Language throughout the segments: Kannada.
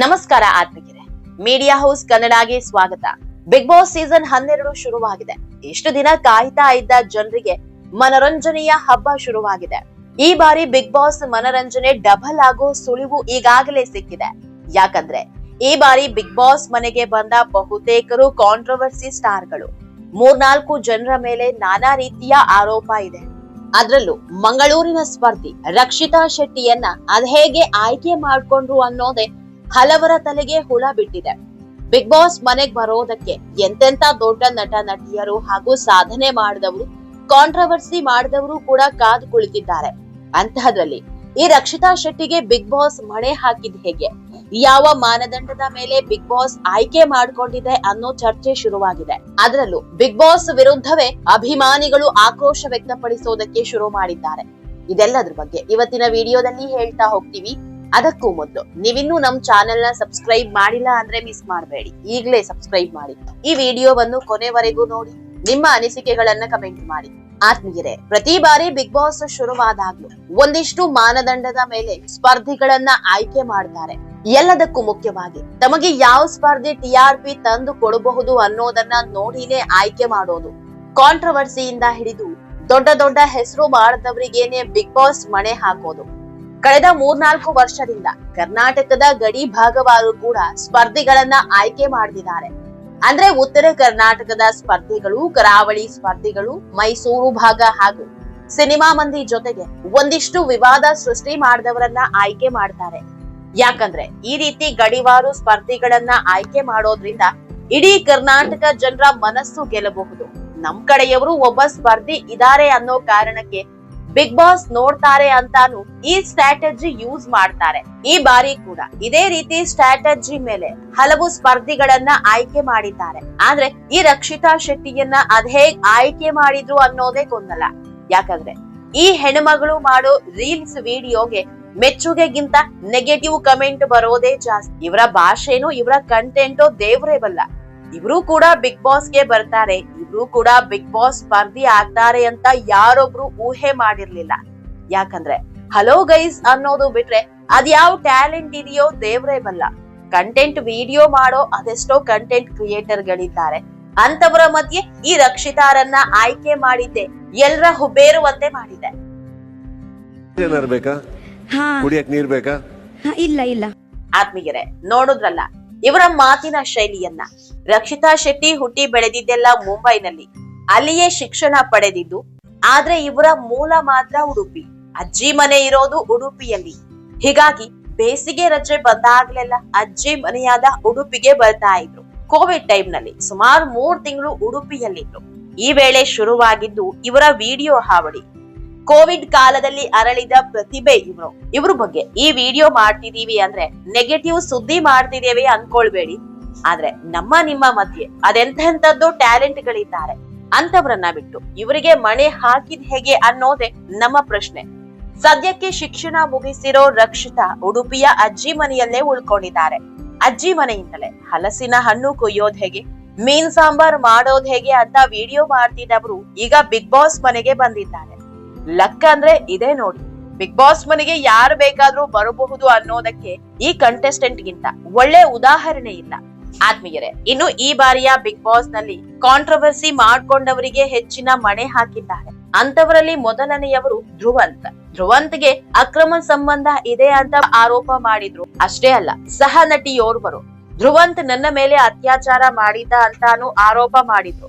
ನಮಸ್ಕಾರ ಆತ್ಮಿಕರೆ ಮೀಡಿಯಾ ಹೌಸ್ ಕನ್ನಡಗೆ ಸ್ವಾಗತ. ಬಿಗ್ ಬಾಸ್ ಸೀಸನ್ ಹನ್ನೆರಡು ಶುರುವಾಗಿದೆ. ಇಷ್ಟು ದಿನ ಕಾಯ್ತಾ ಇದ್ದ ಜನರಿಗೆ ಮನರಂಜನೆಯ ಹಬ್ಬ ಶುರುವಾಗಿದೆ. ಈ ಬಾರಿ ಬಿಗ್ ಬಾಸ್ ಮನರಂಜನೆ ಡಬಲ್ ಆಗೋ ಸುಳಿವು ಈಗಾಗಲೇ ಸಿಕ್ಕಿದೆ. ಯಾಕಂದ್ರೆ ಈ ಬಾರಿ ಬಿಗ್ ಬಾಸ್ ಮನೆಗೆ ಬಂದ ಬಹುತೇಕರು ಕಾಂಟ್ರವರ್ಸಿ ಸ್ಟಾರ್ಗಳು ಮೂರ್ನಾಲ್ಕು ಜನರ ಮೇಲೆ ನಾನಾ ರೀತಿಯ ಆರೋಪ ಇದೆ. ಅದ್ರಲ್ಲೂ ಮಂಗಳೂರಿನ ಸ್ಪರ್ಧಿ ರಕ್ಷಿತಾ ಶೆಟ್ಟಿಯನ್ನ ಅದ್ ಹೇಗೆ ಆಯ್ಕೆ ಮಾಡ್ಕೊಂಡ್ರು ಅನ್ನೋದೇ ಹಲವರ ತಲೆಗೆ ಹುಳ ಬಿಟ್ಟಿದೆ. ಬಿಗ್ ಬಾಸ್ ಮನೆಗ್ ಬರೋದಕ್ಕೆ ಎಂತೆಂತ ದೊಡ್ಡ ನಟ, ನಟಿಯರು ಹಾಗೂ ಸಾಧನೆ ಮಾಡಿದವರು ಕಾಂಟ್ರವರ್ಸಿ ಮಾಡಿದವರು ಕೂಡ ಕಾದು ಕುಳಿತಿದ್ದಾರೆ. ಅಂತಹದ್ರಲ್ಲಿ ಈ ರಕ್ಷಿತಾ ಶೆಟ್ಟಿಗೆ ಬಿಗ್ ಬಾಸ್ ಮಣೆ ಹಾಕಿದ್ ಹೇಗೆ? ಯಾವ ಮಾನದಂಡದ ಮೇಲೆ ಬಿಗ್ ಬಾಸ್ ಆಯ್ಕೆ ಮಾಡ್ಕೊಂಡಿದೆ ಅನ್ನೋ ಚರ್ಚೆ ಶುರುವಾಗಿದೆ. ಅದರಲ್ಲೂ ಬಿಗ್ ಬಾಸ್ ವಿರುದ್ಧವೇ ಅಭಿಮಾನಿಗಳು ಆಕ್ರೋಶ ವ್ಯಕ್ತಪಡಿಸೋದಕ್ಕೆ ಶುರು ಮಾಡಿದ್ದಾರೆ. ಇದೆಲ್ಲದ್ರ ಬಗ್ಗೆ ಇವತ್ತಿನ ವಿಡಿಯೋದಲ್ಲಿ ಹೇಳ್ತಾ ಹೋಗ್ತೀವಿ. ಅದಕ್ಕೂ ಮೊದಲು ನೀವಿನ್ನೂ ನಮ್ ಚಾನೆಲ್ನ ಸಬ್ಸ್ಕ್ರೈಬ್ ಮಾಡಿಲ್ಲ ಅಂದ್ರೆ ಮಿಸ್ ಮಾಡಬೇಡಿ. ಈಗಲೇ ಸಬ್ಸ್ಕ್ರೈಬ್ ಮಾಡಿ. ಈ ವಿಡಿಯೋವನ್ನು ಕೊನೆವರೆಗೂ ನೋಡಿ. ನಿಮ್ಮ ಅನಿಸಿಕೆಗಳನ್ನ ಕಮೆಂಟ್ ಮಾಡಿ. ಆತ್ಮೀಯರೇ, ಪ್ರತಿ ಬಾರಿ ಬಿಗ್ ಬಾಸ್ ಶುರುವಾದಾಗ್ಲೂ ಒಂದಿಷ್ಟು ಮಾನದಂಡದ ಮೇಲೆ ಸ್ಪರ್ಧಿಗಳನ್ನ ಆಯ್ಕೆ ಮಾಡ್ತಾರೆ. ಎಲ್ಲದಕ್ಕೂ ಮುಖ್ಯವಾಗಿ ತಮಗೆ ಯಾವ ಸ್ಪರ್ಧೆ ಟಿ ಆರ್ ಪಿ ತಂದು ಕೊಡಬಹುದು ಅನ್ನೋದನ್ನ ನೋಡಿನೇ ಆಯ್ಕೆ ಮಾಡೋದು. ಕಾಂಟ್ರವರ್ಸಿಯಿಂದ ಹಿಡಿದು ದೊಡ್ಡ ದೊಡ್ಡ ಹೆಸರು ಮಾಡದವರಿಗೇನೆ ಬಿಗ್ ಬಾಸ್ ಮಣೆ ಹಾಕೋದು. ಕಳೆದ ಮೂರ್ನಾಲ್ಕು ವರ್ಷದಿಂದ ಕರ್ನಾಟಕದ ಗಡಿ ಭಾಗವಾರು ಕೂಡ ಸ್ಪರ್ಧಿಗಳನ್ನ ಆಯ್ಕೆ ಮಾಡಿದ್ದಾರೆ ಅಂದ್ರೆ ಉತ್ತರ ಕರ್ನಾಟಕದ ಸ್ಪರ್ಧಿಗಳು, ಕರಾವಳಿ ಸ್ಪರ್ಧಿಗಳು, ಮೈಸೂರು ಭಾಗ ಹಾಗೂ ಸಿನಿಮಾ ಮಂದಿ ಜೊತೆಗೆ ಒಂದಿಷ್ಟು ವಿವಾದ ಸೃಷ್ಟಿ ಮಾಡಿದವರನ್ನ ಆಯ್ಕೆ ಮಾಡ್ತಾರೆ. ಯಾಕಂದ್ರೆ ಈ ರೀತಿ ಗಡಿವಾರು ಸ್ಪರ್ಧಿಗಳನ್ನ ಆಯ್ಕೆ ಮಾಡೋದ್ರಿಂದ ಇಡೀ ಕರ್ನಾಟಕ ಜನರ ಮನಸ್ಸು ಗೆಲ್ಲಬಹುದು. ನಮ್ ಕಡೆಯವರು ಒಬ್ಬ ಸ್ಪರ್ಧಿ ಇದಾರೆ ಅನ್ನೋ ಕಾರಣಕ್ಕೆ ಬಿಗ್ ಬಾಸ್ ನೋಡ್ತಾರೆ ಅಂತಾನು ಈ ಸ್ಟ್ರಾಟಜಿ ಯೂಸ್ ಮಾಡ್ತಾರೆ. ಈ ಬಾರಿ ಕೂಡ ಇದೇ ರೀತಿ ಸ್ಟ್ರಾಟಜಿ ಮೇಲೆ ಹಲವು ಸ್ಪರ್ಧಿಗಳನ್ನ ಆಯ್ಕೆ ಮಾಡಿದ್ದಾರೆ. ಆದ್ರೆ ಈ ರಕ್ಷಿತಾ ಶೆಟ್ಟಿಯನ್ನ ಅದ್ ಆಯ್ಕೆ ಮಾಡಿದ್ರು ಅನ್ನೋದೇ ಗೊಂದಲ. ಯಾಕಂದ್ರೆ ಈ ಹೆಣ್ಮಗಳು ಮಾಡೋ ರೀಲ್ಸ್ ವಿಡಿಯೋಗೆ ಮೆಚ್ಚುಗೆಗಿಂತ ನೆಗೆಟಿವ್ ಕಮೆಂಟ್ ಬರೋದೇ ಜಾಸ್ತಿ. ಇವರ ಭಾಷೆನೂ, ಇವರ ಕಂಟೆಂಟೋ ದೇವ್ರೇ ಬಲ್ಲ. ಇವರು ಕೂಡ ಬಿಗ್ ಬಾಸ್ಗೆ ಬರ್ತಾರೆ. ಇಬ್ರು ಕೂಡ ಬಿಗ್ ಬಾಸ್ ಸ್ಪರ್ಧಿ ಆಗ್ತಾರೆ ಅಂತ ಯಾರೊಬ್ರು ಊಹೆ ಮಾಡಿರ್ಲಿಲ್ಲ. ಯಾಕಂದ್ರೆ ಹಲೋ ಗೈಸ್ ಅನ್ನೋದು ಬಿಟ್ರೆ ಅದ್ಯಾವ ಟ್ಯಾಲೆಂಟ್ ಇದೆಯೋ ದೇವ್ರೇ ಬಲ್ಲ. ಕಂಟೆಂಟ್ ವಿಡಿಯೋ ಮಾಡೋ ಅದೆಷ್ಟೋ ಕಂಟೆಂಟ್ ಕ್ರಿಯೇಟರ್ ಗಳಿದ್ದಾರೆ. ಅಂತವರ ಮಧ್ಯೆ ಈ ರಕ್ಷಿತಾರನ್ನ ಆಯ್ಕೆ ಮಾಡಿದ್ದೆ ಎಲ್ರ ಹುಬ್ಬೇರುವಂತೆ ಮಾಡಿದೆ ಕುಡಿಯಕ್ ನೀರ್ ಬೇಕಾ? ಇಲ್ಲ ಇಲ್ಲ. ಆತ್ಮೀಯರೇ ನೋಡುದ್ರಲ್ಲ ಇವರ ಮಾತಿನ ಶೈಲಿಯನ್ನ. ರಕ್ಷಿತಾ ಶೆಟ್ಟಿ ಹುಟ್ಟಿ ಬೆಳೆದಿದ್ದೆಲ್ಲ ಮುಂಬೈನಲ್ಲಿ. ಅಲ್ಲಿಯೇ ಶಿಕ್ಷಣ ಪಡೆದಿದ್ದು, ಆದ್ರೆ ಇವರ ಮೂಲ ಮಾತ್ರ ಉಡುಪಿ. ಅಜ್ಜಿ ಮನೆ ಇರೋದು ಉಡುಪಿಯಲ್ಲಿ. ಹೀಗಾಗಿ ಬೇಸಿಗೆ ರಜೆ ಬಂದಾಗ್ಲೆಲ್ಲ ಅಜ್ಜಿ ಮನೆಯಾದ ಉಡುಪಿಗೆ ಬರ್ತಾ ಇದ್ರು. ಕೋವಿಡ್ ಟೈಮ್ನಲ್ಲಿ ಸುಮಾರು ಮೂರ್ ತಿಂಗಳು ಉಡುಪಿಯಲ್ಲಿದ್ರು. ಈ ವೇಳೆ ಶುರುವಾಗಿದ್ದು ಇವರ ವಿಡಿಯೋ ಹಾವಳಿ. ಕೋವಿಡ್ ಕಾಲದಲ್ಲಿ ಅರಳಿದ ಪ್ರತಿಭೆ ಇವರು. ಇವ್ರ ಬಗ್ಗೆ ಈ ವಿಡಿಯೋ ಮಾಡ್ತಿದೀವಿ ಅಂದ್ರೆ ನೆಗೆಟಿವ್ ಸುದ್ದಿ ಮಾಡ್ತಿದ್ದೇವೆ ಅನ್ಕೊಳ್ಬೇಡಿ. ಆದ್ರೆ ನಮ್ಮ ನಿಮ್ಮ ಮಧ್ಯೆ ಅದೆಂತೆಂಥದ್ದು ಟ್ಯಾಲೆಂಟ್ ಗಳಿದ್ದಾರೆ ಅಂತವರನ್ನ ಬಿಟ್ಟು ಇವರಿಗೆ ಮಣೆ ಹಾಕಿದ್ ಹೇಗೆ ಅನ್ನೋದೇ ನಮ್ಮ ಪ್ರಶ್ನೆ. ಸದ್ಯಕ್ಕೆ ಶಿಕ್ಷಣ ಮುಗಿಸಿರೋ ರಕ್ಷಿತಾ ಉಡುಪಿಯ ಅಜ್ಜಿ ಮನೆಯಲ್ಲೇ ಉಳ್ಕೊಂಡಿದ್ದಾರೆ. ಅಜ್ಜಿ ಮನೆಯಿಂದಲೇ ಹಲಸಿನ ಹಣ್ಣು ಕೊಯ್ಯೋದ್ ಹೇಗೆ? ಮೀನ್ ಸಾಂಬಾರ್ ಮಾಡೋದ್ ಹೇಗೆ ಅಂತ ವಿಡಿಯೋ ಮಾಡ್ತಿದ್ದವರು ಈಗ ಬಿಗ್ ಬಾಸ್ ಮನೆಗೆ ಬಂದಿದ್ದಾರೆ. ಲಕ್ ಅಂದ್ರೆ ಇದೇ ನೋಡಿ. ಬಿಗ್ ಬಾಸ್ ಮನೆಗೆ ಯಾರು ಬೇಕಾದ್ರೂ ಬರಬಹುದು ಅನ್ನೋದಕ್ಕೆ ಈ ಕಂಟೆಸ್ಟೆಂಟ್ ಗಿಂತ ಒಳ್ಳೆ ಉದಾಹರಣೆ ಇಲ್ಲ. ಆತ್ಮೀಯರೇ ಇನ್ನು ಈ ಬಾರಿಯ ಬಿಗ್ ಬಾಸ್ನಲ್ಲಿ ಕಾಂಟ್ರವರ್ಸಿ ಮಾಡ್ಕೊಂಡವರಿಗೆ ಹೆಚ್ಚಿನ ಮಣೆ ಹಾಕಿದ್ದಾರೆ. ಅಂತವರಲ್ಲಿ ಮೊದಲನೆಯವರು ಧ್ರುವಂತ್. ಧ್ರುವಂತ್ಗೆ ಅಕ್ರಮ ಸಂಬಂಧ ಇದೆ ಅಂತ ಆರೋಪ ಮಾಡಿದ್ರು. ಅಷ್ಟೇ ಅಲ್ಲ, ಸಹ ನಟಿಯೋರ್ವರು ಧ್ರುವಂತ್ ನನ್ನ ಮೇಲೆ ಅತ್ಯಾಚಾರ ಮಾಡಿದ್ದ ಅಂತಾನು ಆರೋಪ ಮಾಡಿದ್ರು.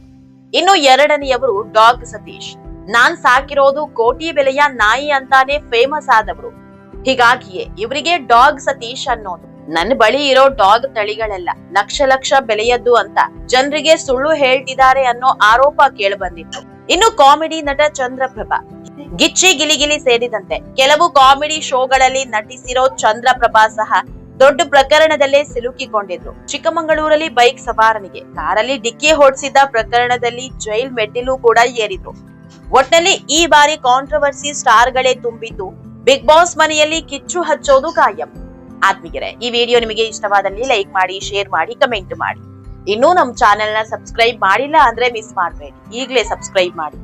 ಇನ್ನು ಎರಡನೆಯವರು ಡಾಗ್ ಸತೀಶ್. ನಾನ್ ಸಾಕಿರೋದು ಕೋಟಿ ಬೆಲೆಯ ನಾಯಿ ಅಂತಾನೆ ಫೇಮಸ್ ಆದವರು. ಹೀಗಾಗಿಯೇ ಇವರಿಗೆ ಡಾಗ್ ಸತೀಶ್ ಅನ್ನೋದು. ನನ್ನ ಬಳಿ ಇರೋ ಡಾಗ್ ತಳಿಗಳೆಲ್ಲ ಲಕ್ಷ ಲಕ್ಷ ಬೆಲೆಯದ್ದು ಅಂತ ಜನರಿಗೆ ಸುಳ್ಳು ಹೇಳ್ತಿದ್ದಾರೆ ಅನ್ನೋ ಆರೋಪ ಕೇಳಿಬಂದಿತ್ತು. ಇನ್ನು ಕಾಮಿಡಿ ನಟ ಚಂದ್ರಪ್ರಭಾ. ಗಿಚ್ಚಿ ಗಿಲಿಗಿಲಿ ಸೇರಿದಂತೆ ಕೆಲವು ಕಾಮಿಡಿ ಶೋಗಳಲ್ಲಿ ನಟಿಸಿರೋ ಚಂದ್ರಪ್ರಭಾ ಸಹ ದೊಡ್ಡ ಪ್ರಕರಣದಲ್ಲೇ ಸಿಲುಕಿಕೊಂಡಿದ್ರು. ಚಿಕ್ಕಮಗಳೂರಲ್ಲಿ ಬೈಕ್ ಸವಾರನಿಗೆ ಕಾರಲ್ಲಿ ಡಿಕ್ಕಿ ಹೊಡ್ಸಿದ್ದ ಪ್ರಕರಣದಲ್ಲಿ ಜೈಲ್ ಮೆಟ್ಟಿಲು ಕೂಡ ಏರಿದ್ರು. ಒಟ್ನಲ್ಲಿ ಈ ಬಾರಿ ಕಾಂಟ್ರವರ್ಸಿ ಸ್ಟಾರ್ಗಳೇ ತುಂಬಿದ್ದು ಬಿಗ್ ಬಾಸ್ ಮನೆಯಲ್ಲಿ ಕಿಚ್ಚು ಹಚ್ಚೋದು ಕಾಯಂ. ಆತ್ಮೀಯರೇ, ಈ ವಿಡಿಯೋ ನಿಮಗೆ ಇಷ್ಟವಾದಲ್ಲಿ ಲೈಕ್ ಮಾಡಿ ಶೇರ್ ಮಾಡಿ ಕಮೆಂಟ್ ಮಾಡಿ. ಇನ್ನೂ ನಮ್ಮ ಚಾನೆಲ್ನ ಸಬ್ಸ್ಕ್ರೈಬ್ ಮಾಡಿಲ್ಲ ಅಂದ್ರೆ ಮಿಸ್ ಮಾಡಬೇಡಿ. ಈಗಲೇ ಸಬ್ಸ್ಕ್ರೈಬ್ ಮಾಡಿ.